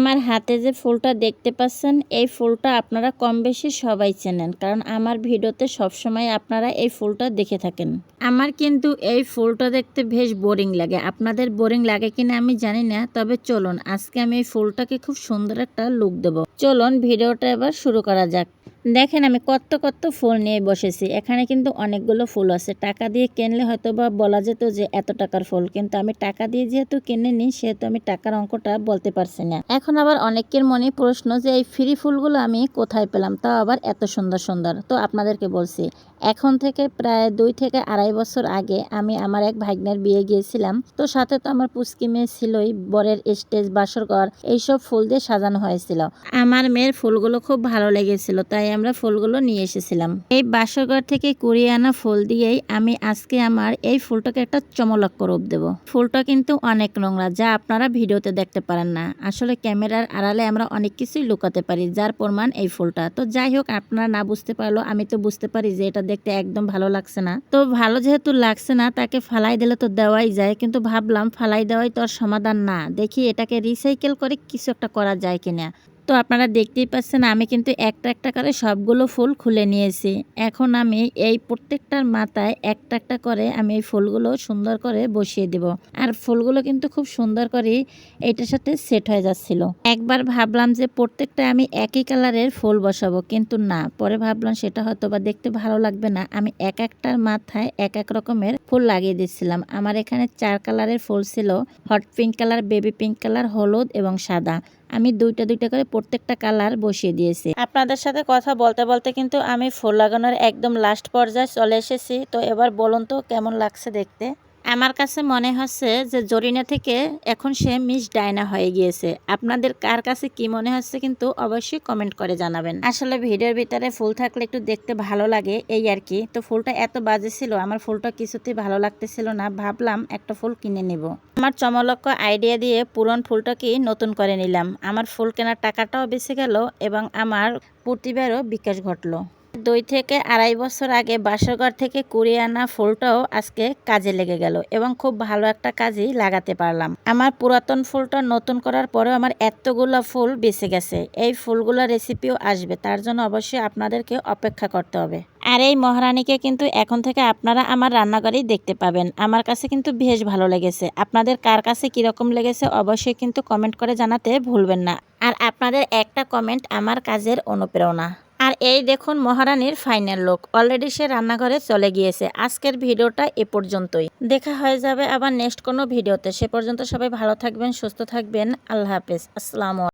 আমার হাতে যে ফুলটা দেখতে পাচ্ছেন, এই ফুলটা আপনারা কম বেশি সবাই চেনেন, কারণ আমার ভিডিওতে সবসময় আপনারা এই ফুলটা দেখে থাকেন। আমার কিন্তু এই ফুলটা দেখতে বেশ বোরিং লাগে। আপনাদের বোরিং লাগে কিনা আমি জানি না, তবে চলুন, আজকে আমি এই ফুলটাকে খুব সুন্দর একটা লুক দেব। চলুন, ভিডিওটা এবার শুরু করা যাক। দেখেন আমি কত কত ফুল নিয়ে বসেছি। এখানে কিন্তু অনেকগুলো ফুল আছে। টাকা দিয়ে কিনলে হয়তো বা বলা যেত যে, এত টাকার ফুল। কিন্তু আমি টাকা দিয়ে যেহেতু কিনে নিই সেহেতু আমি টাকার অঙ্কটা বলতে পারছি না। এখন আবার অনেকের মনে প্রশ্ন যে, এই ফ্রি ফুলগুলো আমি কোথায় পেলাম? তাও আবার এত সুন্দর সুন্দর। তো আপনাদেরকে বলছি, এখন থেকে প্রায় দুই থেকে আড়াই বছর আগে আমি আমার এক ভাগ্নের বিয়ে গিয়েছিলাম। তো সাথে তো আমার পুচকি মেয়ে ছিলই, বরের স্টেজ বাসরঘর এইসব ফুল দিয়ে সাজানো হয়েছিল। আমার মেয়ের ফুলগুলো খুব ভালো লেগেছিল, তাই আমরা ফুলগুলো নিয়ে এসেছিলাম। এই বাসরঘর থেকে কুড়িয়ে আনা ফুল দিয়েই আমি আজকে আমার এই ফুলটাকে একটা চমলক্ষ রূপ দেব। ফুলটা কিন্তু অনেক নোংরা, যা আপনারা ভিডিওতে দেখতে পারেন না। আসলে ক্যামেরার আড়ালে আমরা অনেক কিছুই লুকাতে পারি, যার প্রমাণ এই ফুলটা। তো যাই হোক, আপনারা না বুঝতে পারল আমি তো বুঝতে পারি যে এটা দেখতে একদম ভালো লাগছে না। তো ভালো যেহেতু লাগছে না, তাকে ফালাই দিলে তো দেওয়াই যায়, কিন্তু ভাবলাম ফালাই দেওয়াই তো আর সমাধান না। দেখি এটাকে রিসাইকেল করে কিছু একটা করা যায় কিনা। তো আপনারা দেখতেই পাচ্ছেন আমি কিন্তু একটা একটা করে সবগুলো ফুল খুলে নিয়েছি। এখন আমি এই প্রত্যেকটার মাথায় একটা একটা করে আমি এই ফুলগুলো সুন্দর করে বসিয়ে দেব। আর ফুলগুলো কিন্তু খুব সুন্দর করে এইটার সাথে সেট হয়ে যাচ্ছিল। একবার ভাবলাম যে প্রত্যেকটা আমি একই কালারের ফুল বসাবো, কিন্তু না। পরে ভাবলাম সেটা হয়তো বা দেখতে ভালো লাগবে না। আমি এক একটার মাথায় এক এক রকমের ফুল লাগিয়ে দিচ্ছিলাম। আমার এখানে চার কালারের ফুল ছিল, hot pink colour, baby pink colour, হলুদ এবং সাদা। আমি দুইটা দুইটা করে প্রত্যেকটা কালার বসিয়ে দিয়েছি। আপনাদের সাথে কথা বলতে বলতে কিন্তু আমি ফুল লাগানোর একদম লাস্ট পর্যায়ে চলে এসেছি। তো এবার বলুন তো কেমন লাগছে দেখতে? আমার কাছে মনে হচ্ছে যে জরিনা থেকে এখন সে মিস ডায়না হয়ে গিয়েছে। আপনাদের কার কাছে কি মনে হচ্ছে কিন্তু অবশ্যই কমেন্ট করে জানাবেন। আসলে ভিডিওর ভিতরে ফুল থাকলে একটু দেখতে ভালো লাগে এই আর কি। তো ফুলটা এত বাজে ছিল, আমার ফুলটা কিছুতেই ভালো লাগতেছিল না। ভাবলাম একটা ফুল কিনে নিব। আমার চমলক্ষ আইডিয়া দিয়ে পুরন ফুলটাকে নতুন করে নিলাম। আমার ফুল কেনার টাকাটাও বেঁচে গেল এবং আমার প্রতিবারও বিকাশ ঘটলো। দুই থেকে আড়াই বছর আগে বাসরঘর থেকে কুড়িয়ে আনা ফুলটাও আজকে কাজে লেগে গেল এবং খুব ভালো একটা কাজেই লাগাতে পারলাম। আমার পুরাতন ফুলটা নতুন করার পরেও আমার এতগুলো ফুল বেঁচে গেছে। এই ফুলগুলো রেসিপিও আসবে, তার জন্য অবশ্যই আপনাদেরকে অপেক্ষা করতে হবে। আর এই মহারানীকে কিন্তু এখন থেকে আপনারা আমার রান্নাঘরেই দেখতে পাবেন। আমার কাছে কিন্তু বেশ ভালো লেগেছে। আপনাদের কার কাছে কীরকম লেগেছে অবশ্যই কিন্তু কমেন্ট করে জানাতে ভুলবেন না। আর আপনাদের একটা কমেন্ট আমার কাজের অনুপ্রেরণা। এই দেখুন মহারানীর ফাইনাল লুক অলরেডি সে রান্নাঘরে চলে গিয়েছে। আজকের ভিডিওটা এ পর্যন্তই। দেখা হয়ে যাবে আবার নেক্সট কোনো ভিডিওতে। সে পর্যন্ত সবাই ভালো থাকবেন, সুস্থ থাকবেন। আল্লাহ হাফেজ। আসসালামু